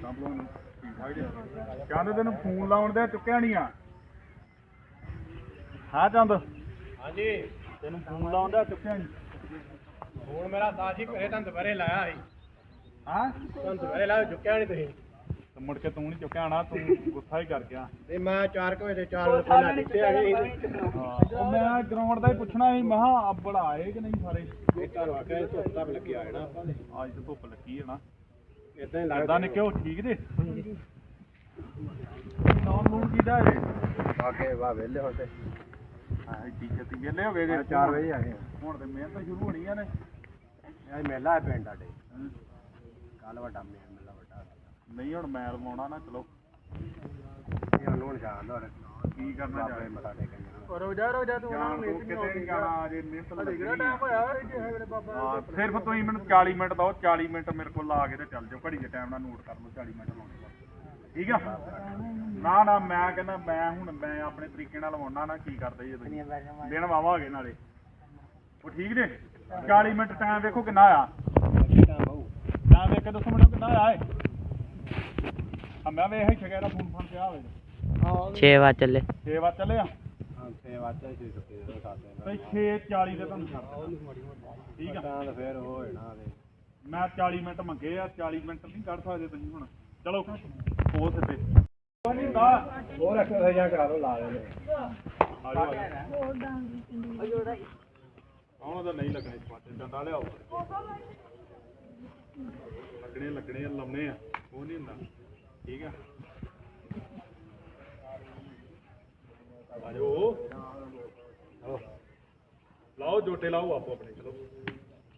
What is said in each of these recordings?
ਜੀ ਕਹਿੰਦੇ ਤੈਨੂੰ ਫੋਨ ਲਾਉਣ ਦੇ ਚੁੱਕਿਆ ਨਹੀਂ ਆ? ਹਾਂ ਚੰਦ? ਹਾਂਜੀ। ਤੈਨੂੰ ਫੋਨ ਲਾਉਣ ਦਾ ਚੁੱਕਿਆ ਨਹੀਂ ਹੁਣ ਮੇਰਾ ਸਾਜੀ ਘਰੇ ਤਾਂ ਦੁਪਹਿਰੇ ਲਾਇਆ ਸੀ। ਹਾਂ? ਤਾਂ ਦੁਪਹਿਰੇ ਲਾਇਆ ਚੁੱਕਿਆ ਨਹੀਂ ਤੁਸੀਂ। ਤੇ ਮੁੜ ਕੇ ਤੂੰ ਨਹੀਂ ਚੁੱਕਿਆ ਆਣਾ ਤੂੰ ਗੁੱਸਾ ਹੀ ਕਰ ਗਿਆ। ਤੇ ਮੈਂ 4 ਵਜੇ 4 ਵਜੇ ਪਹਿਲਾਂ ਦਿੱਤੇ ਆ ਗਏ ਹਾਂ ਉਹ ਮੈਂ ਗਰਾਊਂਡ ਦਾ ਹੀ ਪੁੱਛਣਾ ਸੀ ਮਹਾ ਅੱਬੜ ਆਏ ਕਿ ਨਹੀਂ ਸਾਰੇ? ਇਹ ਘਰ ਵਾਕਿਆ ਧੁੱਪ ਤਾਂ ਲੱਗਿਆ ਹੈ ਨਾ ਆਪਾਂ ਦੇ ਅੱਜ ਤਾਂ ਧੁੱਪ ਲੱਗੀ ਹੈ ਨਾ। ਇਦਾਂ ਹੀ ਕਿੱਦਾਂ ਲੱਗਦਾ ਨਿਕਿਓ ਠੀਕ ਜੇ? ਨਾਮ ਨੂਮ ਕਿਹਦਾ ਹੈ ਵਾਕੇ ਵਾ ਵੇਲੇ ਹੁਣ ਤੇ ਹਾਂ ਠੀਕ ਹੈ ਤੀ ਵੇਲੇ ਹੋ ਗਏ ਜੇ। 4 ਵਜੇ ਆ ਗਏ। ਹੁਣ ਤੇ ਮਿਹਨਤ ਸ਼ੁਰੂ ਹੋਣੀ ਆ ਨੇ। ਇਹ ਮੇਲਾ ਹੈ ਪਿੰਡ ਸਾਡੇ। ਕੱਲ ਵੱਡਾ ਮੇਲਾ ਮੇਲਾ ਵੱਡਾ। ਨਹੀਂ ਹੁਣ ਮੈਂ ਲਵਾਉਣਾ ਨਾ ਚਲੋ। ਇਹ ਹੁਣ ਹੁਣ ਜਾਣ ਦੋ ਕੀ ਕਰਨਾ ਬਾਬੇ ਚਾਹੀਦਾ ਮੱਥਾ ਟੇਕਣ ਜਾਣਾ ਰੋਜਾ ਰੋਜਾ ਤੂੰ ਜਾਣ ਤੋਂ ਕਿਤੇ ਨਹੀਂ ਜਾਣਾ ਅਜੇ ਮਿਹਨਤ ਲੱਗਣੀ ਕਿਹੜਾ ਆ। ਟਾਈਮ ਹੋਇਆ ਜੇ ਹੈ ਮੇਰੇ ਬਾਬਾ। ਹਾਂ ਸਿਰਫ ਤੁਸੀਂ ਮੈਨੂੰ 40 ਮਿੰਟ ਦਿਓ 40 ਮਿੰਟ ਮੇਰੇ ਕੋਲ ਲਾ ਕੇ ਤੇ ਚੱਲ ਜਾਓ। ਘੜੀ ਦੇ ਟਾਈਮ ਨਾਲ ਨੋਟ ਕਰ ਲਓ 40 ਮਿੰਟ ਲਾਉਣੇ ਠੀਕ ਆ? ਨਾ ਨਾ ਮੈਂ ਕਹਿੰਦਾ ਮੈਂ ਹੁਣ ਮੈਂ ਆਪਣੇ ਤਰੀਕੇ ਨਾਲ ਲਵਾਉਣਾ ਨਾ ਕੀ ਕਰਦੇ ਜੀ ਤੁਸੀਂ? ਦਿਨ ਵਾਵਾ ਹੋ ਗਏ ਨਾਲੇ। ਉਹ ਠੀਕ ਜੇ? 40 ਮਿੰਟ ਟਾਈਮ ਵੇਖੋ ਕਿੰਨਾ ਆ ਟਾਈਮ ਵੇਖ ਕੇ ਦੱਸੋ ਮੈਨੂੰ ਕਿੰਨਾ ਆਇਆ ਏ। ਆ ਮੈਂ ਵੇਖ ਇੱਥੇ ਕਿਹੜਾ ਫੋਨ ਫੋਨ ਪਿਆ ਹੋਵੇ। 6 ਵਜੇ ਚੱਲੇ। 6 ਵਜੇ ਚੱਲੇ ਆ? ਹਾਂ ਤੇ ਵਾਚਾ ਜੀ ਸੁੱਤੇ ਦੇ ਸਾਥੇ ਤੇ 6:40 ਦੇ ਤੁਹਾਨੂੰ ਛੱਡ ਠੀਕ ਆ। ਤਾਂ ਫੇਰ ਉਹ ਹੋਣਾ ਤੇ ਮੈਂ 40 ਮਿੰਟ ਮੰਗੇ ਆ 40 ਮਿੰਟ ਨਹੀਂ ਕੱਢ ਸਕਦੇ ਤੁਸੀਂ ਹੁਣ। ਚਲੋ ਹੋ ਸਿੱਧੇ। ਨਹੀਂ ਹੁੰਦਾ ਹੋਰ ਐਕਸਰਸਾਈਜ਼ਾਂ ਕਰਾ ਲਓ ਲਾ ਦੇ ਆ ਜਾਓ ਆ ਜਾਓ ਆਉਣ ਤਾਂ ਨਹੀਂ ਲੱਗਣੇ ਸਪਾਟੇ ਡੰਡਾ ਲਿਆਓ ਲੱਗਣੇ ਲੱਗਣੇ ਆ ਲਾਉਣੇ ਆ। ਉਹ ਨਹੀਂ ਹੁੰਦਾ। ਠੀਕ ਆ। ਆ ਜਾਓ ਆਓ। ਲਾਓ ਜੋਟੇ ਲਾਓ ਆਪੋ ਆਪਣੇ ਚਲੋ।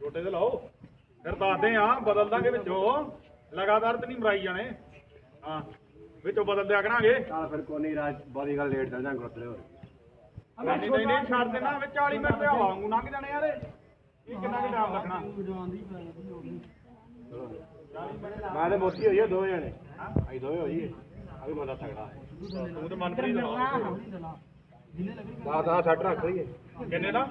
ਜੋਟੇ ਤੇ ਲਾਓ। ਫਿਰ ਦੱਸਦੇ ਆ ਬਦਲ ਦਾਂਗੇ ਵਿੱਚੋਂ। ਲਗਾਤਾਰ ਤੇ ਨਹੀਂ ਮਰਾਈ ਜਾਣੇ। ਹਾਂ ਵਿੱਚੋਂ ਬਦਲ ਦਿਆ ਕਰਾਂਗੇ। ਚੱਲ ਫਿਰ ਕੋਈ ਨਹੀਂ ਰਾਜ ਬੋਦੀ ਗੱਲ ਲੇਟ ਚੱਲ ਜਾਂ ਹੋਰ। ਨਹੀਂ ਨਹੀਂ ਨਹੀਂ ਛੱਡ ਦੇਣਾ। ਵਿੱਚ 40 ਮਿੰਟ ਤੇ ਹਵਾ ਵਾਂਗੂ ਲੰਘ ਜਾਣੇ ਯਾਰ। ਇਹ ਕਿੰਨਾ ਕੁ ਟਾਈਮ ਲੱਗਣਾ? ਮੈਂ ਤੇ ਮੋਤੀ ਹੋਈ ਆ ਦੋ ਜਣੇ। ਅਸੀਂ ਦੋਵੇਂ ਹੋਈਏ ਆ। ਵੀ ਬੰਦਾ ਤਗੜਾ ਹੈ। ਤੂੰ ਤੇ ਮਨਪ੍ਰੀਤ ਦਾ ਦਾ ਦਾ ਸੱਟ ਰੱਖ ਲਈਏ ਕਿੰਨੇ ਦਾ?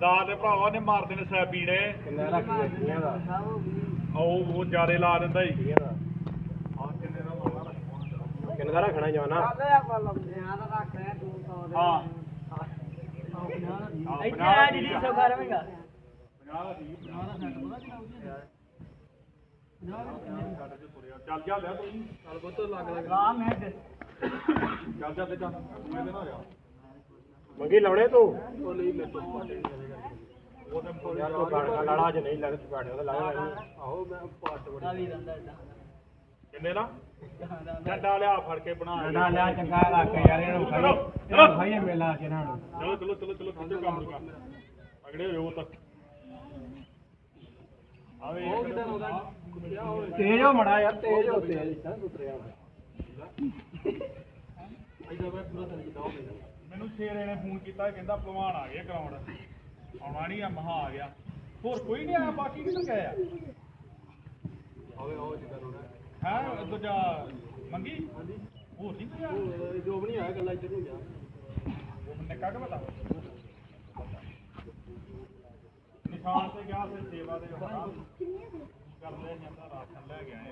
ਦਾ ਤੇ ਭਰਾਵਾ ਨੇ ਮਾਰ ਦੇਣੇ ਸੈਬੀ ਨੇ ਕਿੰਨਾ ਰੱਖੀਏ ਕਿੰਨਾ ਦਾ। ਉਹ ਉਹ ਜਿਆਦੇ ਲਾ ਦਿੰਦਾ ਹੀ ਕਿੰਨਾ ਦਾ ਹਾਂ ਕਿੰਨੇ ਦਾ ਮਾਰਨਾ ਕਿੰਨਾ ਦਾ ਰੱਖਣਾ ਜਵਾਨਾ ਹਾਂ। ਇੱਥੇ ਆ ਜੀ ਸੋ ਕਰਵੇਂਗਾ 50 ਦਾ ਠੀਕ 50 ਦਾ ਚੱਲ ਜਾ ਲੈ ਤੂੰ ਚੱਲ ਬੁੱਤ ਲੱਗ ਲੱਗ ਆ ਮੈਂ ਚੱਲ ਜਾ ਤੇ ਚੱਲ ਤੂੰ ਇਹਦੇ ਨਾਲ ਜਾ ਮੰਗੀ ਲਾਉਣੇ ਤੂੰ ਉਹ ਤੂੰ ਉਹ ਤੇ ਯਾਰ ਤੂੰ ਗਾਣਾ ਲੜਾ ਜ ਨਹੀਂ ਲੱਗ ਪਾੜੇ ਉਹਦਾ ਲੱਗ ਆਹੋ ਮੈਂ ਪਾਟ ਬੜੀ ਕਿੰਨੇ ਦਾ ਡੰਡਾ ਲਿਆ ਫੜ ਕੇ ਬਣਾ ਨਾ ਲਿਆ ਚੰਗਾ ਰੱਖ ਯਾਰ ਇਹਨੂੰ ਚਲੋ, ਖਾਈ ਚਲੋ। ਇਹਨੂੰ ਖਾਈਏ ਮੇਲਾ ਚ ਇਹਨਾਂ ਨੂੰ ਚਲੋ ਚਲੋ ਚਲੋ ਚਲੋ ਖਿੱਚੋ ਕੰਮ ਨੂੰ ਕਰ ਅਗੜੇ ਹੋਇਓ ਤੱਕ ਆਵੇ ਉਹ ਕਿਦਾਂ ਤੇਜ਼ ਹੋ ਮੜਾ ਯਾਰ ਤੇਜ਼ ਹੋ ਤੇਜ਼। ਤਾਂ ਉਤਰਿਆ ਮੈਨੂੰ ਸ਼ੇਰੇ ਨੇ ਫੋਨ ਕੀਤਾ ਕਹਿੰਦਾ ਭਲਵਾਨ ਆ ਗਿਆ ਗਰਾਊਂਡ ਆਉਣਾ ਨਹੀਂ ਆ ਮਹਾ ਆ ਗਿਆ। ਹੋਰ ਕੋਈ ਨਹੀਂ ਆਇਆ ਬਾਕੀ ਕਿੱਧਰ ਗਏ ਆ? ਆਵੇ ਆਓ ਜਿੱਦਾਂ ਰੋਣਾ ਹੈ ਦੂਜਾ ਮੰਗੀ? ਹਾਂਜੀ ਹੋਰ ਨਹੀਂ ਕੋਈ ਆਇਆ? ਜੋ ਵੀ ਨਹੀਂ ਆਇਆ ਗੱਲਾਂ ਇੱਧਰ ਨੂੰ ਜਾ ਉਹ ਨਿੱਕਾ ਕਿ ਪਤਾ? ਨਿਸ਼ਾਨ ਤੇ ਗਿਆ ਫਿਰ ਸੇਵਾ ਦੇ ਕਰ ਲੈ ਜਾਂਦਾ ਰਾਸ਼ਨ ਲੈ ਕੇ ਆਏ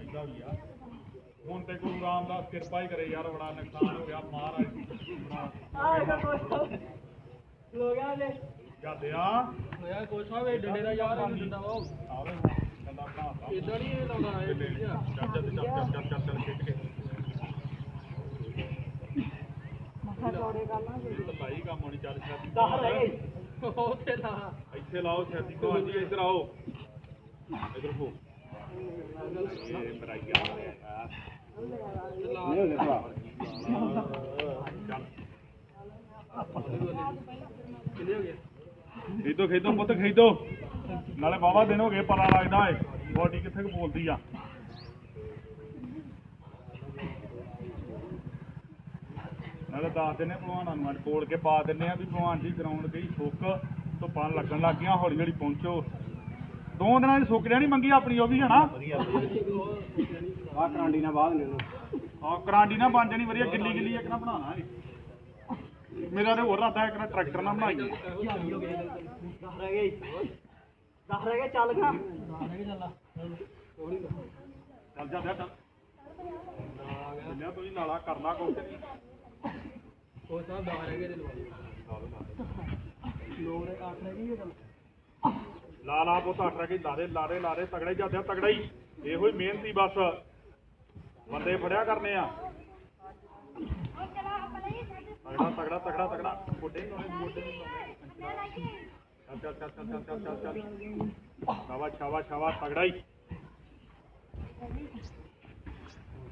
ਏਦਾਂ ਵੀ ਆ ਹੁਣ ਤੇ ਗੁਰੂ ਰਾਮਦਾਸ ਕਿਰਪਾ ਹੀ ਕਰੇ ਯਾਰ ਬੜਾ ਨੁਕਸਾਨ ਹੋ ਗਿਆ ਮਹਾਰਾਜ ਜਾਂਦੇ ਆ ਹੋਇਆ ਕੁਛ ਹੋਵੇ ਡੰਡੇ ਦਾ ਯਾਰ ਇਹਨੂੰ ਦਿੰਦਾ ਵਾ ਆਵੇ ਗੱਲਾਂ ਬਣਾਤਾ ਇਦਾਂ ਨਹੀਂ ਇਹ ਲਾਉਂਦਾ ਇਹ ਚੱਲ ਚੱਲ ਚੱਲ ਚੱਲ ਚੱਲ ਚੱਲ ਚੱਲ ਖਿੱਚ ਕੇ ਇਹ ਤਾਂ ਭਾਈ ਕੰਮ ਹੋਣੀ ਚੱਲ ਛਾਤੀ ਤੋਂ ਉਹ ਤੇ ਲਾ। ਇੱਥੇ ਲਾਓ ਛਾਤੀ ਤੋਂ ਹਾਂਜੀ ਇੱਧਰ ਆਓ। ਇੱਧਰ ਹੋ। ਇਹ ਮੇਰਾ ਯਾਰ ਹੈ ਨਹੀਂ ਹੋ ਗਿਆ ਚੱਲ ਕਿੰਨੇ ਹੋ ਗਏ ਖੇਦੋ ਖੇਦੋ ਪੁੱਤ ਖੇਦੋ ਨਾਲੇ ਬਾਬਾ ਦਿਨ ਹੋ ਗਏ ਪਤਾ ਲੱਗਦਾ ਏ। ਬੋਡੀ ਕਿੱਥੇ ਕੁ ਬੋਲਦੀ ਆ? ਨਾਲੇ ਦੱਸ ਦਿੰਨੇ ਭਲਵਾਨਾਂ ਨੂੰ ਅੱਜ ਕੋਲ ਕੇ ਪਾ ਦਿੰਨੇ ਆ ਵੀ ਭਲਵਾਨ ਜੀ ਗਰਾਊਂਡ ਗਈ ਸੁੱਕ ਧੁੱਪਾਂ ਲੱਗਣ ਲੱਗ ਗਈਆਂ ਹੌਲੀ ਹੌਲੀ ਪਹੁੰਚੋ। ਦੋ ਦਿਨਾਂ ਦੀ ਸੁੱਕ ਜਾਣੀ ਮੰਗੀ ਆਪਣੀ ਉਹ ਵੀ ਹੈ ਨਾ? ਆ ਕਰਾਂਡੀ ਨਾਲ ਬਾਅਦ ਨੇ ਆ ਕਰਾਂਡੀ ਨਾ ਬਣ ਜਾਣੀ ਵਧੀਆ ਗਿੱਲੀ ਗਿੱਲੀ ਇੱਕ ਨਾ ਬਣਾਉਣਾ ਏ ਮੇਰਾ ਤੇ ਹੋਰ ਰਾਦਾ ਇੱਕ ਨਾ ਟਰੈਕਟਰ ਨਾ ਬਣਾਈਏ ਰਹਿ ਗਈ ਦਸ ਰਹਿ ਗਏ ਚੱਲ ਗਾ। ਚੱਲ ਜਾ ਚੱਲ ਜਿੰਨਾ ਤੁਸੀਂ ਨਾਲਾ ਕਰਨਾ ਕੁਛ। ਉਹ ਤਾਂ ਬਾਹਰ ਹੈਗੇ ਤੇ ਲਵਾ ਲਓ। ਲੋਰ ਆਠ ਲਾ ਲਾ ਪੁੱਤ ਆਠ ਰਹਿ ਲਾਰੇ ਲਾਰੇ ਲਾਰੇ ਤਗੜਾ ਹੀ ਜਾਂਦੇ ਤਗੜਾ ਹੀ। ਇਹੋ ਹੀ ਮਿਹਨਤੀ ਬਸ। ਬੰਦੇ ਫੜਿਆ ਕਰਨੇ ਆ। ਤਗੜਾ ਤਗੜਾ ਤਗੜਾ ਤਗੜਾ। ਗੋਡੇ ਨੂੰ ਗੋਡੇ ਨੂੰ ਚੱਲ ਚੱਲ ਚੱਲ ਚੱਲ ਚੱਲ ਚੱਲ ਚੱਲ। ਸ਼ਾਬਾਸ਼ ਸ਼ਾਬਾਸ਼ ਸ਼ਾਬਾਸ਼ ਤਗੜਾ ਹੀ।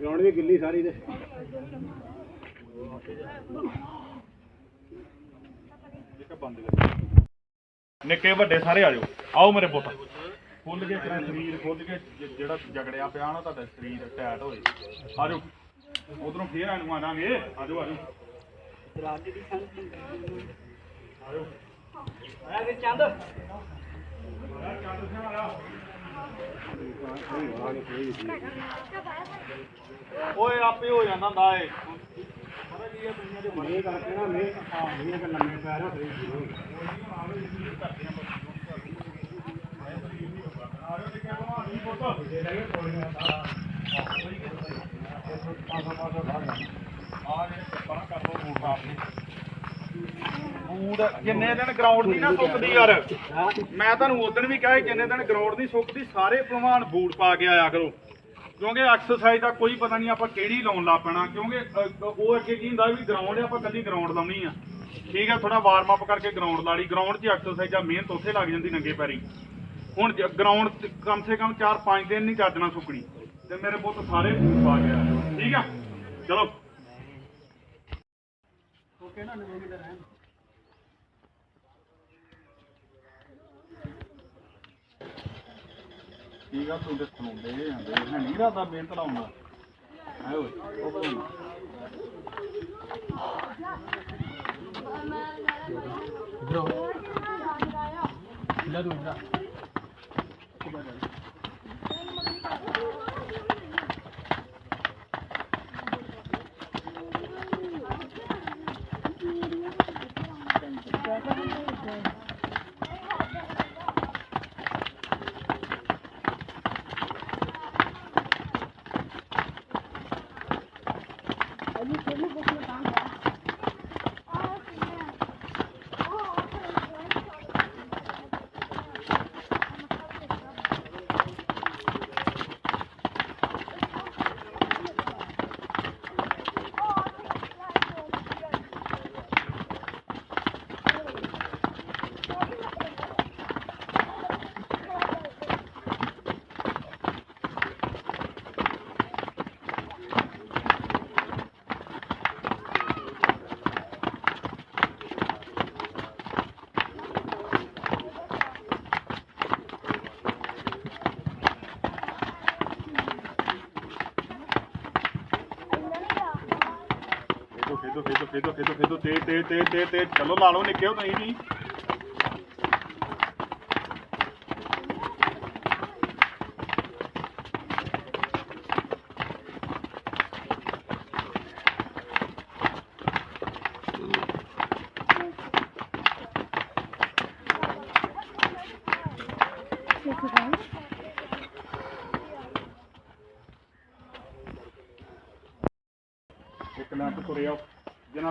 ਗਰਾਊਂਡ ਵੀ ਗਿੱਲੀ ਸਾਰੀ ਤੇ। ਇੱਕ ਬੰਦ ਕਰ ਨਿੱਕੇ ਵੱਡੇ ਸਾਰੇ ਆ ਜਾਓ। ਆਓ ਮੇਰੇ ਪੁੱਤ। ਖੁੱਲ ਕੇ ਤੇਰਾ ਸਰੀਰ ਖੁੱਲ ਕੇ ਜ- ਜਿਹੜਾ ਜਗੜਿਆ ਪਿਆ ਨਾ ਤੁਹਾਡਾ ਸਰੀਰ ਟੈਟ ਹੋਏ। ਆ ਜਾਓ। ਉਧਰੋਂ ਫੇਰ ਆਣੂ ਆਣਾਂਗੇ ਆ ਜਾਓ ਆ ਜਾਓ। ਆ ਜਾਓ। ਆਇਆ ਕਿ ਚੰਦ। ਓਏ ਆਪੇ ਹੋ ਜਾਂਦਾ ਹੁੰਦਾ ਏ ਪਤਾ ਕੀ ਆ ਦੁਨੀਆ ਦੇ ਬੜੇ ਕਰਕੇ ਨਾ ਮੇਰੇ ਆ ਮੇਰੇ ਕੋਲ ਲੰਮੇ ਪੈਰ ਆ ਫੇਰ ਹੋ ਗਏ ਪਾਸਾ ਪਾਸਾ ਬਾਹਰ ਬੂਟ ਜਿੰਨੇ ਦਿਨ ਗਰਾਊਂਡ ਦੀ ਨਾ ਸੁੱਕਦੀ ਯਾਰ। ਮੈਂ ਤੁਹਾਨੂੰ ਉਦੋਂ ਵੀ ਕਿਹਾ ਸੀ ਜਿੰਨੇ ਦਿਨ ਗਰਾਊਂਡ ਦੀ ਸੁੱਕਦੀ ਸਾਰੇ ਭਲਵਾਨ ਬੂਟ ਪਾ ਕੇ ਆਇਆ ਕਰੋ। ਕਿਉਂਕਿ ਐਕਸਰਸਾਈਜ਼ ਦਾ ਕੋਈ ਪਤਾ ਨਹੀਂ ਆਪਾਂ ਕਿਹੜੀ ਲਾਉਣ ਲੱਗ ਪੈਣਾ। ਕਿਉਂਕਿ ਅ, ਉਹ ਅੱਗੇ ਕੀ ਹੁੰਦਾ ਵੀ ਗਰਾਊਂਡ ਆਪਾਂ ਕੱਲੀ ਗਰਾਊਂਡ ਲਾਉਣੀ ਆ। ਠੀਕ ਆ ਥੋੜਾ ਵਾਰਮ ਅਪ ਕਰਕੇ ਗਰਾਊਂਡ ਲਾ ਲਈ। ਗਰਾਊਂਡ 'ਚ ਐਕਸਰਸਾਈਜ਼ ਆ ਮਿਹਨਤ ਉੱਥੇ ਲੱਗ ਜਾਂਦੀ ਨੰਗੇ ਪੈਰੀ। ਹੁਣ ਗਰਾਊਂਡ ਕਮ ਸੇ ਕਮ 4-5 ਦਿਨ ਨਹੀਂ ਚੱਜਣਾ ਸੁੱਕਣੀ। ਤੇ ਮੇਰੇ ਪੁੱਤ ਸਾਰੇ ਬੂਟ ਪਾ ਗਿਆ ਠੀਕ ਆ? ਚਲੋ। ਓਕੇ ਨਾ ਨਿਵੇਂ ਕਿਧਰ ਰਹਿਣ ਠੀਕ ਆ ਤੂੰ ਤੇ ਸੁਣਾਉਂਦੇ ਜਾਂਦੇ ਹੈ ਨਹੀਂ ਰਾਦਾ ਮਿਹਨਤ ਲਾਉਂਦਾ ਹੈ ਓਏ ਉਹ ਬੋਲ ਲੈ ਤੂੰ, ਇਧਰ ਖੇਦੋ ਖੇਦੋ ਖੇਦੋ ਖੇਦੋ ਤੋਂ ਤੇ ਤੇ ਤੇ ਤੇ ਤੇ ਚਲੋ ਲਾ ਲਓ ਨਿੱਕਿਓ ਤੁਸੀਂ ਵੀ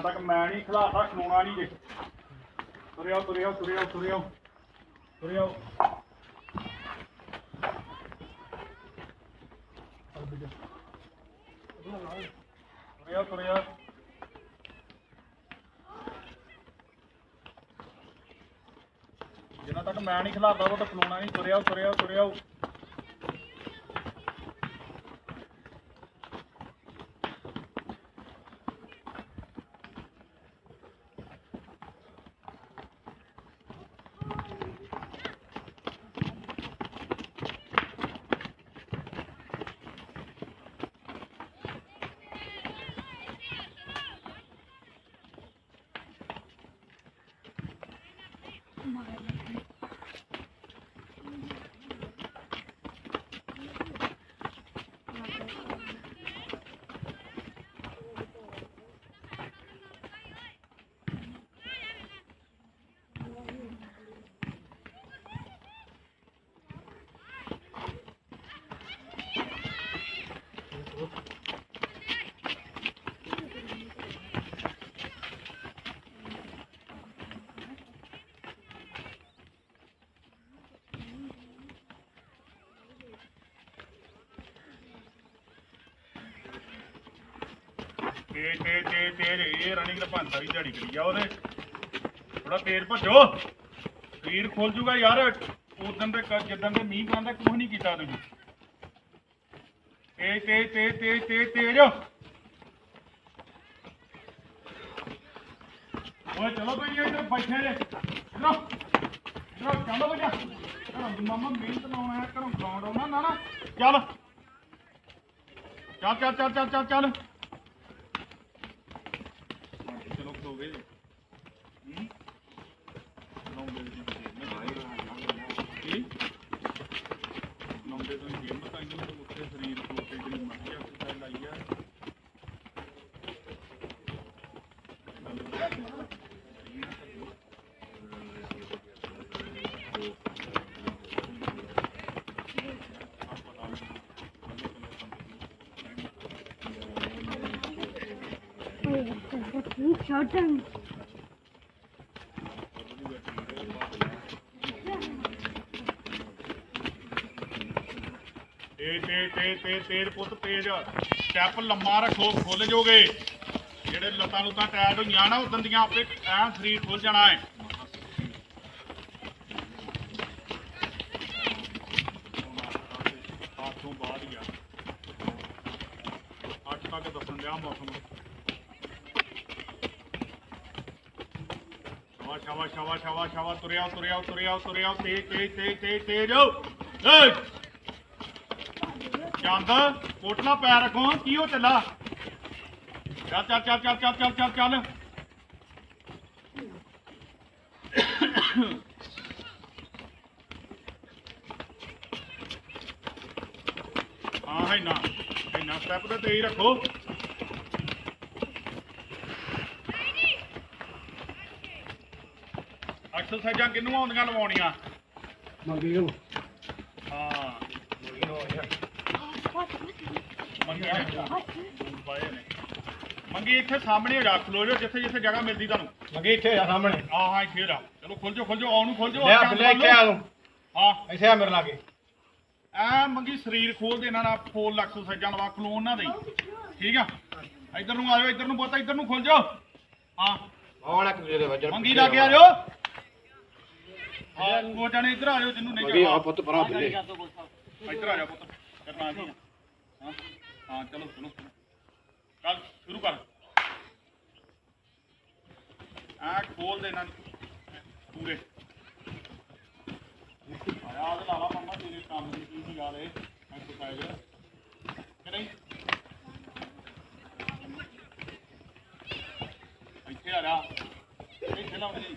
ਤੱਕ ਮੈਂ ਨਹੀਂ ਖਿਲਾਤਾ ਖਲੋਣਾ ਨਹੀਂ ਜੇ। ਤੁਰਿਓ ਤੁਰਿਓ ਤੁਰਿਓ ਤੁਰਿਓ ਤੁਰਿਓ। ਤੁਰਿਓ ਤੁਰਿਓ। ਜਿੰਨਾ ਤੱਕ ਮੈਂ ਨਹੀਂ ਖਿਲਾਤਾ ਉਹ ਤਾਂ ਖਲੋਣਾ ਨਹੀਂ। ਤੁਰਿਓ ਤੁਰਿਓ ਤੁਰਿਓ। ਤੇਜ਼ ਤੇਜ਼ ਤੇ ਤੇਜ਼ ਇਹ ਰਨਿੰਗ ਦਾ ਭੰਤਾ ਵੀ ਝਾੜੀ ਕਰੀ ਜਾ ਉਹਦੇ। ਥੋੜਾ ਤੇਜ਼ ਭੱਜੋ। ਸਰੀਰ ਖੁੱਲ ਜੂਗਾ ਯਾਰ। ਉਦੋਂ ਦੇ ਕ- ਦੇ ਮੀਂਹ ਪੈਂਦਾ ਕੁਝ ਨਹੀਂ ਕੀਤਾ ਤੁਸੀਂ ਤੇਜ਼ ਤੇਜ਼ ਤੇਜ਼ ਤੇਜ਼ ਤੇਜ਼ ਤੇਜ਼ ਓਏ, ਚਲੋ ਬਈ ਇੱਧਰ ਬੈਠੇ ਜੇ। ਇਧਰੋ ਇਧਰੋ ਚਲੋ ਬਈ ਘਰੋਂ ਦੀ ਮਾਮਾ ਮਿਹਨਤ ਲਾਉਣਾ ਹੈ ਘਰੋਂ ਗਰਾਊਂਡ ਆਉਣਾ ਨਾ ਨਾ। ਚੱਲ। ਚੱਲ ਚੱਲ ਚੱਲ ਚੱਲ ਚੱਲ ਚੱਲ ਖੋ ਗਏ ਜੀ ਹੂੰ ਲਾਉਂਦੇ ਜੀ ਕੀ ਲਾਉਂਦੇ ਤਾਂ ਗੇਮ ਤਾਂ ਇਹਨਾਂ ਨੂੰ ਉੱਤੇ ਸਰੀਰ ਤੋਂ ਉੱਤੇ ਜਿਹੜੀ ਮਰਜ਼ੀ ਐਕਸਰਸਾਈਜ਼ ਲਾਈ ਆ Shorten. ਤੇ ਤੇ ਤੇ ਤੇ ਤੇਜ਼ ਪੁੱਤ ਤੇਜ਼। ਸਟੈਪ ਲੰਮਾ ਰੱਖੋ, ਖੁੱਲ ਜੋਗੇ ਜਿਹੜੇ ਲੱਤਾਂ ਲੁੱਤਾਂ ਟਾਇਟ ਹੋਈਆਂ ਨਾ ਉਦੋਂ ਦੀਆਂ ਆਪੇ ਐਂ ਸਰੀਰ ਖੁੱਲ ਜਾਣਾ ਹੈ ਅੱਠ ਤੋਂ ਬਾਅਦ ਹੀ ਆ ਅੱਠ ਤੱਕ ਦੱਸਣ ਦਿਆ ਮੌਸਮ ਸ਼ਾਵਾ ਸ਼ਾਵਾ ਸ਼ਾਵਾ ਸ਼ਾਵਾ ਸ਼ਾਵਾ ਤੁਰਿਆ ਤੁਰਿਆ ਤੁਰਿਆ ਤੁਰਿਆ, ਤੇਜ਼ ਤੇਜ਼ ਤੇਜ਼ ਤੇਜ਼ ਤੇਜ਼ ਏ ਚੰਦ ਕੋਟਲਾ ਪੈਰ ਰੱਖੋ, ਕੀ ਹੋ ਚੱਲਾ? ਚੱਲ ਚੱਲ ਚੱਲ ਚੱਲ ਚੱਲ ਚੱਲ ਚੱਲ ਚੱਲ। ਹਾਂ ਹੈ ਨਾ ਹੈ ਨਾ ਸਟੈਪ ਤੇ ਤੇਈ ਰੱਖੋ। ਐਕਸਰਸਾਈਜ਼ਾਂ ਕਿੰਨੂੰ ਆਉਂਦੀਆਂ ਲਵਾਉਣੀਆਂ? ਮੰਗੀ ਹਾਂ। ਮੰਗੀ ਨੇ। ਇੱਥੇ ਸਾਹਮਣੇ ਜਾ ਖਲੋ ਜਾਓ ਜਿੱਥੇ ਜਿੱਥੇ ਜਗ੍ਹਾ ਮਿਲਦੀ ਤੁਹਾਨੂੰ। ਮੰਗੀ ਇੱਥੇ ਆ ਸਾਹਮਣੇ। ਆਹ ਹਾਂ ਇੱਥੇ ਜਾ। ਚਲੋ ਖੁੱਲ ਜਾਓ ਖੁੱਲ ਜਾਓ ਆਉਣ ਨੂੰ ਖੁੱਲ ਜਾਓ ਲੈ ਆ ਲੈ ਇੱਥੇ ਆ ਲਓ। ਹਾਂ। ਇੱਥੇ ਆ ਮੇਰੇ ਲਾਗੇ। ਐ ਮੰਗੀ ਸਰੀਰ ਖੋਲ ਦੇ ਇਹਨਾਂ ਨਾਲ ਫੋਲ ਐਕਸਰਸਾਈਜ਼ਾਂ ਲਵਾ ਖਲੋਣ ਨਾ ਦੇਈ ਠੀਕ ਆ? ਇੱਧਰ ਨੂੰ ਆ ਜਾਓ ਇੱਧਰ ਨੂੰ ਪਤਾ ਇੱਧਰ ਨੂੰ ਖੁੱਲ ਜਾਓ ਹਾਂ। ਆਉਣ ਦੂਜੇ ਦੇ ਵੱਜਣ ਮੰਗੀ ਲਾ ਕੇ ਆ ਜਾਓ। ਹਾਂ ਉਹ ਜਾਣੇ ਇੱਧਰ ਆ ਜਾਓ ਜਿੰਨੂੰ ਨਹੀਂ ਮੰਗੀ ਆ ਪੁੱਤ ਪਰਾਂ ਬਿੱਲੇ। ਇੱਧਰ ਆ ਜਾ ਪੁੱਤ ਕਰਨਾ ਕੀ ਆ? ਹਾਂ ਹਾਂ ਚਲੋ ਚਲੋ। ਚੱਲ ਸ਼ੁਰੂ ਕਰ। ਆ ਖੋਲ ਦੇ ਇਹਨਾਂ ਨੂੰ ਪੂਰੇ। ਆਇਆ ਆ ਲਾ ਲਾ ਮੰਮਾ ਤੇਰੇ ਕੰਮ ਦੀ ਕੀ ਯਾਰ ਇਹ ਐਕਸਰਸਾਈਜ਼ ਕਿ ਨਹੀਂ ਇੱਥੇ ਆ ਜਾ ਇੱਥੇ ਲਾਉਣੀ ਨਹੀਂ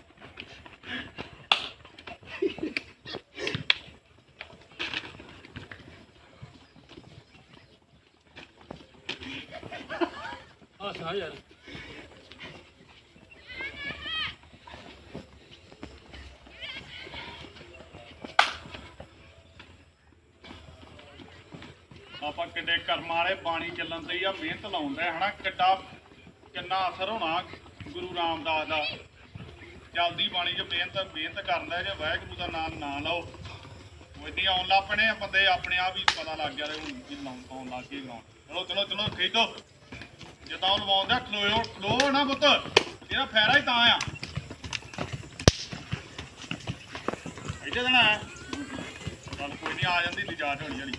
ਆ ਯਾਰ। ਆਪਾਂ ਕਿੱਡੇ ਕਰਮਾਂ ਵਾਲੇ, ਬਾਣੀ ਚੱਲਣ ਤੇ ਆ, ਮਿਹਨਤ ਲਾਉਂਦਾ ਹਨਾ? ਕਿੱਡਾ, ਕਿੰਨਾ ਅਸਰ ਹੋਣਾ ਗੁਰੂ ਰਾਮਦਾਸ ਦਾ। ਜਲਦੀ ਬਾਣੀ 'ਚ ਮਿਹਨਤ ਮਿਹਨਤ ਕਰਦਾ ਜੇ ਵਾਹਿਗੁਰੂ ਦਾ ਨਾਮ ਨਾ ਲਓ। ਉਹ ਆਉਣ ਲੱਗ ਪਣੇ ਆ ਬੰਦੇ ਆਪਣੇ ਆਪ ਹੀ ਪਤਾ ਲੱਗ ਗਿਆ ਤੇ ਹੁਣ ਕੀ ਲਾਉਣ ਪਾਉਣ ਲੱਗ ਗਏ ਲਾਉਣ ਚਲੋ ਚਲੋ ਚਲੋ ਖੇਡੋ ਜਦੋਂ ਉਹ ਲਵਾਉਂਦਾ ਖਲੋਇਓ ਖਲੋ ਨਾ ਪੁੱਤ। ਇਹਦਾ ਫਾਇਦਾ ਹੀ ਤਾਂ ਆ। ਇੱਥੇ ਦੇਣਾ ਹੈ। ਚੱਲ ਕੋਈ ਨਹੀਂ ਆ ਜਾਂਦੀ ਲਿਜਾਟ ਹੋਣੀ ਵਾਲੀ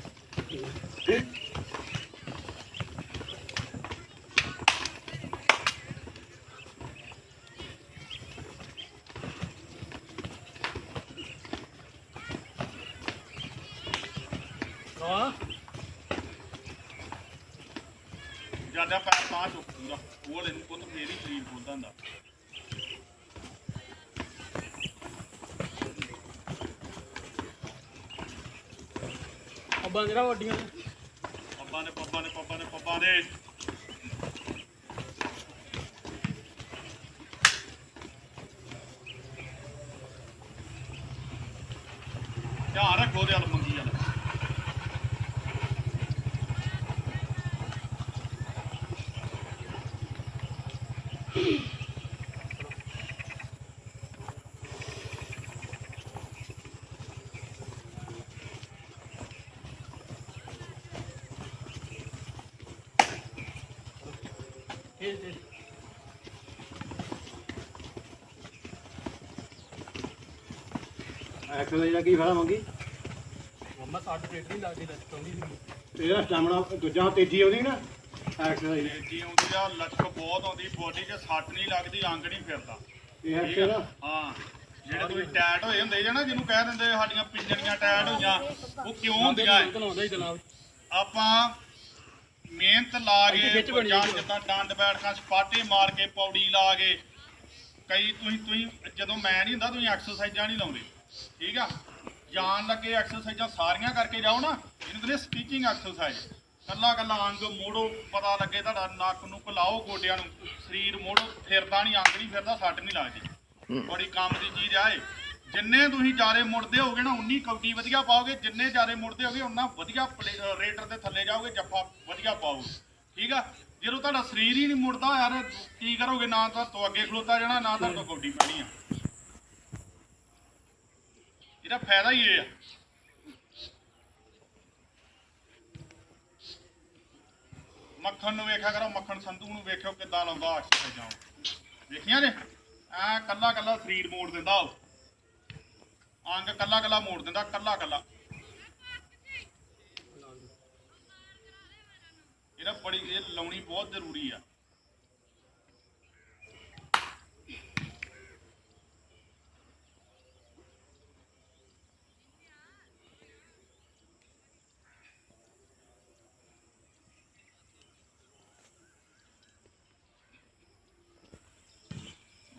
ਹਾਂ ਜ਼ਿਆਦਾ ਪੈਰ ਤਾਂ ਚੁੱਕ ਪੂਰਾ ਉਹ ਲੈ ਨੂੰ ਪੁੱਤ ਫੇਰ ਹੀ ਸਰੀਰ ਖੁੱਲਦਾ ਹੁੰਦਾ ਅੱਬਾ ਜਿਹੜਾ ਵੱਡੀਆਂ ਪੱਬਾਂ ਨੇ ਪੱਬਾਂ ਨੇ ਪੱਬਾਂ ਨੇ ਪੱਬਾਂ ਦੇ। ਐਕਸਰਸਾਈਜ਼ ਦਾ ਕੀ ਫਾਇਦਾ ਮੰਗੀ? ਮੰਮਾ ਸਾਡੇ ਪੇਟ ਨਹੀਂ ਲੱਗਦੀ ਲੱਤ ਚੌਂਦੀ ਸੀ। ਤੇਰਾ ਸਟੈਮਿਨਾ ਦੂਜਾ ਤੇਜ਼ੀ ਆਉਂਦੀ ਨਾ ਐਕਸਰਸਾਈਜ਼ ਜੀ? ਆਉਂਦੀ ਆ ਲਚਕ ਬਹੁਤ ਆਉਂਦੀ ਬੋਡੀ 'ਚ ਸੱਟ ਨਹੀਂ ਲੱਗਦੀ ਅੰਗ ਨਹੀਂ ਫਿਰਦਾ। ਇਹ ਐਕਸਰ ਨਾ ਹਾਂ ਜਿਹੜੇ ਤੁਸੀਂ ਟੈਟ ਹੋਏ ਹੁੰਦੇ ਜਾਂ ਨਾ ਜਿਹਨੂੰ ਕਹਿ ਦਿੰਦੇ ਸਾਡੀਆਂ ਪਿੰਜਣੀਆਂ ਟੈਟ ਹੋਈਆਂ ਉਹ ਕਿਉਂ ਹੁੰਦੀਆਂ ਹੀ ਜਨਾਬ। ਆਪਾਂ ਮਿਹਨਤ ਲਾ ਕੇ ਜਾਂ। ਜਿੱਦਾਂ ਡੰਡ ਬੈਠਕਾਂ ਸਪਾਟੇ ਮਾਰ ਕੇ ਪੌੜੀ ਲਾ ਕੇ ਕਈ ਤੁਸੀਂ ਤੁਸੀਂ ਜਦੋਂ ਮੈਂ ਨਹੀਂ ਹੁੰਦਾ ਤੁਸੀਂ ਐਕਸਰਸਾਈਜ਼ਾਂ ਨਹੀਂ ਲਾਉਂਦੇ ਠੀਕ ਆ? ਜਾਣ ਲੱਗੇ ਐਕਸਰਸਾਈਜ਼ਾਂ ਸਾਰੀਆਂ ਕਰਕੇ ਜਾਓ ਨਾ ਇਹਨੂੰ ਕਹਿੰਦੇ ਸਟੀਚਿੰਗ ਐਕਸਰਸਾਈਜ਼। ਕੱਲਾ ਕੱਲਾ ਅੰਗ ਮੋੜੋ ਪਤਾ ਲੱਗੇ ਤੁਹਾਡਾ ਨੱਕ ਨੂੰ ਲਾਓ ਗੋਡਿਆਂ ਨੂੰ ਸਰੀਰ ਮੋੜੋ ਫਿਰਦਾ ਨਹੀਂ ਅੰਗ ਨਹੀਂ ਫਿਰਦਾ ਸੱਟ ਨਹੀਂ ਲੱਗਦੀ। ਬੜੀ ਕੰਮ ਦੀ ਚੀਜ਼ ਆ ਇਹ। ਜਿੰਨੇ ਤੁਸੀਂ ਜਾਰੇ ਮੁੜਦੇ ਹੋਗੇ ਨਾ ਉਨੀ ਕਬੱਡੀ ਵਧੀਆ ਪਾਓਗੇ। ਜਿੰਨੇ ਜਾਰੇ ਮੁੜਦੇ ਹੋਗੇ ਉਨਾ ਵਧੀਆ ਪਲੇ- ਅ, ਦੇ ਥੱਲੇ ਜਾਓਗੇ ਜੱਫਾ ਵਧੀਆ ਪਾਓਗੇ। ਠੀਕ ਆ? ਜਦੋਂ ਤੁਹਾਡਾ ਸਰੀਰ ਹੀ ਨਹੀਂ ਮੁੜਦਾ ਯਾਰ ਕੀ ਕਰੋਗੇ? ਨਾ ਤਾਂ ਤੋਂ ਅੱਗੇ ਖਲੋਤਾ ਜਾਣਾ ਨਾ ਤਾਂ ਤੋਂ ਕਬੱਡੀ ਪੈਣੀ ਆ। ਇਹਦਾ ਫਾਇਦਾ ਹੀ ਇਹ ਆ। ਮੱਖਣ ਨੂੰ ਵੇਖਿਆ ਕਰੋ ਮੱਖਣ ਸੰਧੂ ਨੂੰ ਵੇਖਿਓ ਕਿੱਦਾਂ ਲਾਉਂਦਾ ਐਕਸਰਸਾਈਜ਼ਾਂ ਉਹ। ਵੇਖੀਆਂ ਨੇ ਐ ਕੱਲਾ ਕੱਲਾ ਸਰੀਰ ਮੋੜ ਦਿੰਦਾ ਉਹ। ਅੰਗ ਕੱਲਾ ਕੱਲਾ ਮੋੜ ਦਿੰਦਾ, ਕੱਲਾ ਕੱਲਾ। ਇਹਦਾ ਬੜੀ, ਇਹ ਲਾਉਣੀ ਬਹੁਤ ਜ਼ਰੂਰੀ ਆ।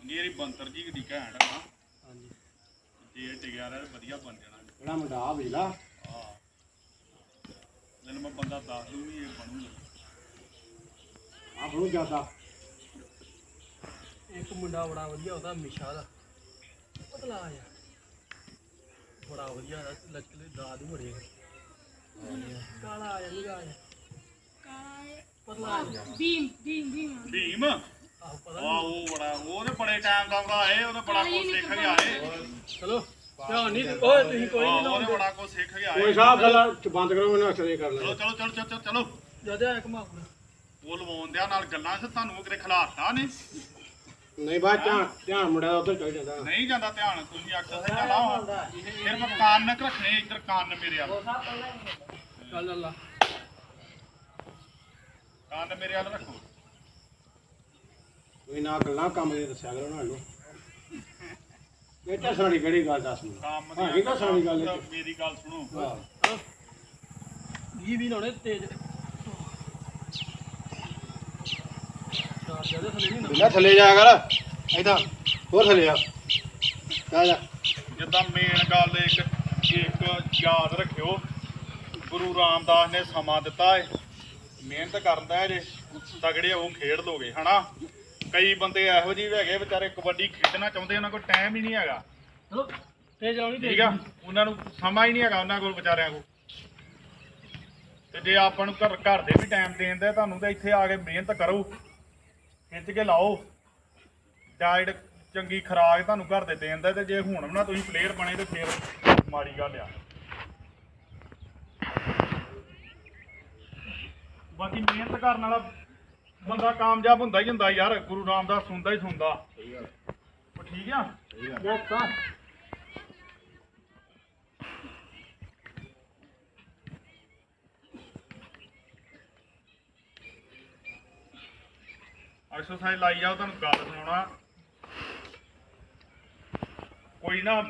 ਮੇਰੀ ਬੰਤਰ ਜੀ ਕਿੱਡੀ ਘੈਂਟ ਆ। ਇਹ ਟਿਕਿਆ ਰਿਹਾ ਵਧੀਆ ਬਣ ਜਾਣਾ। ਜਿਹੜਾ ਮੁੰਡਾ ਆ ਵੇਲਾ। ਹਾਂ। ਜਦੋਂ ਮੈਂ ਬੰਦਾ ਦੱਸ ਦੂੰ ਵੀ ਇਹ ਬਣੂਗਾ। ਆ ਬਣੂ ਜ਼ਿਆਦਾ। ਇੱਕ ਮੁੰਡਾ ਬੜਾ ਵਧੀਆ ਉਹਦਾ ਮਿਸ਼ਾ ਦਾ। ਪਤਲਾ ਆ ਬੜਾ ਵਧੀਆ ਲਚਕਲੇ ਦਾਦ ਹੀ ਬੜੇ ਕਾਲਾ ਆ ਜਾਂਦਾ ਆ ਪਤਲਾ ਆ ਜਾਂਦਾ। ਭੀਮ ਭੀਮ ਭੀਮ। ਭੀਮ? ਆਹੋ ਪਤਾ ਆ ਉਹ ਬੜਾ ਉਹਦੇ ਬੜੇ ਟਾਈਮ ਦਾ ਉਹਦਾ ਏ ਉਹਨੇ ਬੜਾ ਕੁਝ ਸਿੱਖ ਗਿਆ ਏ ਚਲੋ ਧਿਆਨ ਨਹੀਂ ਓਏ ਤੁਸੀਂ ਕੋਈ ਹਾਂ, ਨਹੀਂ ਉਹਨੇ ਲਾਉਂਦੇ। ਬੜਾ ਕੁਝ ਸਿੱਖ ਗਿਆ ਕੋਈ ਏ ਸਾਹਿਬ ਗੱਲਾਂ ਚ ਬੰਦ ਕਰੋ ਮੈਨੂੰ ਐਕਸਰਸਾਈਜ਼ ਕਰ ਚਲੋ ਲੈ ਚਲੋ ਚਲੋ ਚਲੋ ਚਲੋ ਚਲੋ। ਜਦੇ ਆ ਕਮਾ ਉਹ ਲਵਾਉਂਦਿਆਂ ਨਾਲ ਗੱਲਾਂ ਸੀ ਤੁਹਾਨੂੰ ਉਹ ਕਿਤੇ ਖਿਲਾਰਤਾ ਨੇ? ਨਹੀਂ ਬਾਅਦ ਧਿਆਨ ਧਿਆਨ ਮੁੰਡਾ ਦਾ ਉੱਧਰ ਚਲ ਜਾਂਦਾ। ਨਹੀਂ ਜਾਂਦਾ ਧਿਆਨ ਤੁਸੀਂ ਐਕਸਰਸਾਈਜ਼ ਲਾਓ ਸਿਰਫ ਕੰਨ ਰੱਖਣੇ ਇੱਧਰ ਕੰਨ ਮੇਰੇ ਵੱਲ। ਚੱਲ ਅੱਲਾ ਕੰਨ ਮੇਰੇ ਵੱਲ ਰੱਖੋ। ਕੋਈ ਨਾ ਗੱਲਾਂ ਕੰਮ ਦੀ ਦੱਸਿਆ ਕਰੋ ਨਾਲ ਨੂੰ ਇਹ ਤਾਂ ਸਾਡੀ ਕਿਹੜੀ ਗੱਲ ਦੱਸ ਮੈਨੂੰ? ਕੰਮ ਹਾਂ ਇਹ ਤਾਂ ਸਾਡੀ ਗੱਲ ਹੈ। ਮੇਰੀ ਗੱਲ ਸੁਣੋ। ਵਾਹ ਵੀ ਵੀ ਲਾਉਣੇ ਤੇਜ਼। ਜਦੇ ਥੱਲੇ ਜਾ ਕਰ। ਇਦਾਂ ਹੋਰ ਥੱਲੇ ਆ। ਜਾ ਜਾ। ਜਿੱਦਾਂ ਮੇਨ ਗੱਲ ਇੱਕ ਇੱਕ ਯਾਦ ਰੱਖਿਓ। ਗੁਰੂ ਰਾਮਦਾਸ ਨੇ ਸਮਾਂ ਦਿੱਤਾ ਹੈ ਮਿਹਨਤ ਕਰਦਾ ਹੈ ਜੇ। ਤਗੜੇ ਹੋ ਖੇਡ ਲੋਗੇ ਹਨਾ? ਕਈ ਬੰਦੇ ਇਹੋ ਜਿਹੇ ਵੀ ਹੈਗੇ ਵਿਚਾਰੇ ਕਬੱਡੀ ਖੇਡਣਾ ਚਾਹੁੰਦੇ ਉਹਨਾਂ ਕੋਲ ਟਾਈਮ ਹੀ ਨਹੀਂ ਹੈਗਾ। ਚਲੋ ਤੇਜ਼ ਲਾਉਣੀ ਠੀਕ ਆ? ਉਹਨਾਂ ਨੂੰ ਸਮਾਂ ਹੀ ਨਹੀਂ ਹੈਗਾ ਉਹਨਾਂ ਕੋਲ ਵਿਚਾਰਿਆਂ ਕੋਲ। ਤੇ ਜੇ ਆਪਾਂ ਨੂੰ ਘਰ ਘਰ ਦੇ ਵੀ ਟਾਈਮ ਦੇਣ ਦੇ ਤੁਹਾਨੂੰ ਤੇ ਇੱਥੇ ਆ ਕੇ ਮਿਹਨਤ ਕਰੋ। ਖਿੱਚ ਕੇ ਲਾਓ। ਡਾਈਟ ਚੰਗੀ ਖੁਰਾਕ ਤੁਹਾਨੂੰ ਘਰ ਦੇ ਦੇਣ ਦੇ ਤੇ ਜੇ ਹੁਣ ਵੀ ਨਾ ਤੁਸੀਂ ਪਲੇਅਰ ਬਣੇ ਤੇ ਫੇਰ ਮਾੜੀ ਗੱਲ ਆ। ਬਾਕੀ ਮਿਹਨਤ ਕਰਨ ਵਾਲਾ ਬੰਦਾ ਕਾਮਯਾਬ ਹੁੰਦਾ ਹੀ ਹੁੰਦਾ ਯਾਰ, ਗੁਰੂ ਰਾਮਦਾਸ ਸੁਣਦਾ ਹੀ ਸੁਣਦਾ ਉਹ ਠੀਕ ਆ? ਐਕਸਰਸਾਈਜ਼ ਲਾਈ ਜਾਓ ਤੁਹਾਨੂੰ ਗੱਲ ਸੁਣਾਉਣਾ। ਕੋਈ ਨਾ,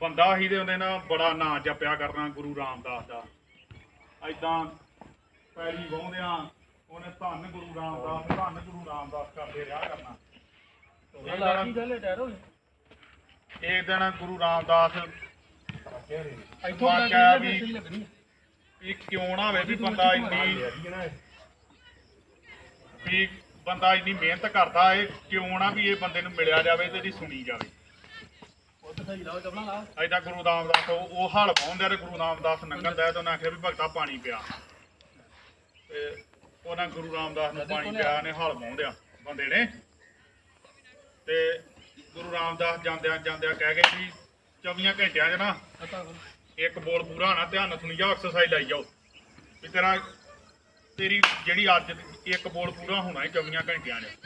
ਬੰਦਾ ਹੀ ਦੇ ਉਹਦੇ ਨਾਲ ਬੜਾ ਨਾਂ ਜਪਿਆ ਕਰਨਾ ਗੁਰੂ ਰਾਮਦਾਸ ਦਾ। ਐਦਾਂ ਪੈਰੀ ਵਾਹੁੰਦਿਆਂ ਉਹਨੇ ਧੰਨ ਗੁਰੂ ਰਾਮਦਾਸ ਧੰਨ ਗੁਰੂ ਰਾਮਦਾਸ ਕਰਦੇ ਰਿਹਾ ਕਰਨਾ। ਇਹ ਦਿਨ- ਗੱਲ ਹੈ ਟੈਰੋ ਇਹ ਦਿਨ ਗੁਰੂ ਰਾਮਦਾਸ ਇੱਥੋਂ ਵਾਕਿਆ ਲੱਗ ਵੀ ਲੱਗਣੀ ਵੀ ਕਿਉਂ ਨਾ ਹੋਵੇ ਵੀ ਬੰਦਾ ਇੰਨੀ ਵੀ ਬੰਦਾ ਇੰਨੀ ਮਿਹਨਤ ਕਰਦਾ ਏ ਕਿਉਂ ਨਾ ਵੀ ਇਹ ਬੰਦੇ ਨੂੰ ਮਿਲਿਆ ਜਾਵੇ ਤੇ ਇਹਦੀ ਸੁਣੀ ਜਾਵੇ। ਉਹ ਤਾਂ ਸਹੀ ਲਾਓ ਚੱਪਲਾਂ ਲਾ ਐਦਾਂ ਗੁਰੂ ਰਾਮਦਾਸ ਉਹ ਉਹ ਹਲ ਪਾਉਂਦੇ ਤੇ ਗੁਰੂ ਰਾਮਦਾਸ ਨੰਗਲ ਦਾ ਤੇ ਉਹਨਾਂ ਆਖਿਆ ਵੀ ਭਗਤਾ ਪਾਣੀ ਪਿਆ। ਤੇ ਉਹਨਾਂ ਗੁਰੂ ਰਾਮਦਾਸ ਨੂੰ ਪਾਣੀ ਪਿਆ ਨੇ ਹਲ ਪਾਉਂਦਿਆ ਬੰਦੇ ਨੇ। ਤੇ ਗੁਰੂ ਰਾਮਦਾਸ ਜਾਂਦਿਆਂ ਜਾਂਦਿਆਂ ਕਹਿ ਗਏ ਵੀ 24 ਘੰਟਿਆਂ 'ਚ ਨਾ ਇੱਕ ਬੋਲ ਪੂਰਾ ਹੋਣਾ ਧਿਆਨ ਨਾਲ ਸੁਣੀ ਜਾਓ ਐਕਸਰਸਾਈਜ਼ ਲਾਈ ਜਾਓ। ਵੀ ਤੇਰਾ ਤੇਰੀ ਜਿਹੜੀ ਅੱਜ ਇੱਕ ਬੋਲ ਪੂਰਾ ਹੋਣਾ ਹੈ 24 ਘੰਟਿਆਂ 'ਚ।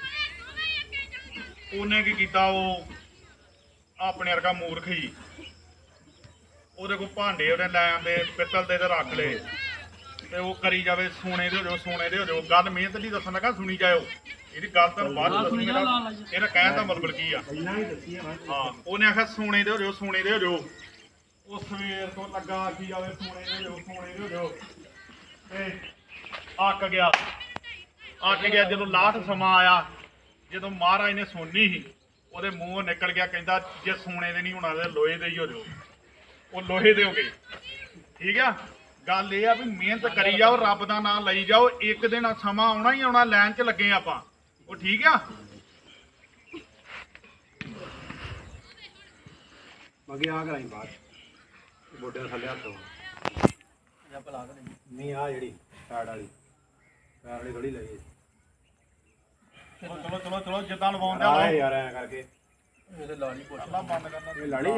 ਉਹਨੇ ਕੀ ਕੀਤਾ ਉਹ ਆਪਣੇ ਵਰਗਾ ਮੂਰਖ ਹੀ ਉਹਦੇ ਕੋਲ ਭਾਂਡੇ ਉਹਨੇ ਲੈ ਆਂਦੇ ਪਿੱਤਲ ਦੇ ਤੇ ਰੱਖ ਲਏ। ਤੇ ਉਹ ਕਰੀ ਜਾਵੇ ਸੋਨੇ ਦੇ ਹੋ ਜਾਓ ਸੋਨੇ ਦੇ ਹੋ ਜਾਓ ਗੱਲ ਮਿਹਨਤ ਲਈ ਦੱਸਣ ਲੱਗਾ ਸੁਣੀ ਜਾਇਓ। ਇਹਦੀ ਗੱਲ ਤੁਹਾਨੂੰ ਬਾਅਦ ਚ ਦੱਸਣੀ ਇਹਦਾ ਇਹਦਾ ਕਹਿਣ ਦਾ ਮਤਲਬ ਕੀ ਆ? ਹੀ ਦੱਸੀ ਆ ਮੈਂ ਹਾਂ ਉਹਨੇ ਆਖਿਆ ਸੋਨੇ ਦੇ ਹੋ ਜਾਓ ਸੋਨੇ ਦੇ ਹੋ ਜਾਓ ਉਹ ਸਵੇਰ ਤੋਂ ਲੱਗਾ ਆਖੀ ਜਾਵੇ ਸੋਨੇ ਦੇ ਹੋ ਜਾਓ ਸੋਨੇ ਦੇ ਹੋ ਜਾਓ ਤੇ ਅੱਕ ਗਿਆ। ਅੱਕ ਗਿਆ ਜਦੋਂ ਲਾਸਟ ਸਮਾਂ ਆਇਆ ਜਦੋਂ ਮਹਾਰਾਜ ਨੇ ਸੁਣਨੀ ਸੀ ਉਹਦੇ ਮੂੰਹੋਂ ਨਿਕਲ ਗਿਆ ਕਹਿੰਦਾ ਜੇ ਸੋਨੇ ਦੇ ਨਹੀਂ ਹੋਣਾ ਤੇ ਲੋਹੇ ਦੇ ਹੀ ਹੋ ਜਾਓ। ਉਹ ਲੋਹੇ ਦੇ ਹੋ ਗਏ। ਠੀਕ ਆ? ਗੱਲ ਇਹ ਆ ਵੀ ਮਿਹਨਤ ਕਰੀ ਜਾਓ ਰੱਬ ਦਾ ਨਾਮ ਲਈ ਜਾਓ ਇੱਕ ਦਿਨ ਸਮਾਂ ਆਉਣਾ ਹੀ ਆਉਣਾ ਲਾਈਨ 'ਚ ਲੱਗੇ ਆਪਾਂ। ਉਹ ਠੀਕ ਆ? ਮਗੇ ਆ ਕਰਾਈ ਬਾਤ ਗੋਡੇ ਦੇ ਥੱਲੇ ਹੱਥ। ਜਾਂ ਪਲਾ ਕੇ ਦੇ ਨਹੀਂ ਆ ਜਿਹੜੀ ਸਾਈਡ ਵਾਲੀ। ਪੈਰ ਵਾਲੀ ਥੋੜੀ ਲਈ ਚਲੋ ਚਲੋ ਚਲੋ ਜਿੱਦਾਂ ਲਵਾਉਂਦੇ ਆ। ਯਾਰ ਐ ਕਰਕੇ। ਇਹਦੇ ਲਾਲ ਹੀ ਪੁੱਛ ਬੰਦ ਕਰਨਾ। ਇਹ ਲੜੀ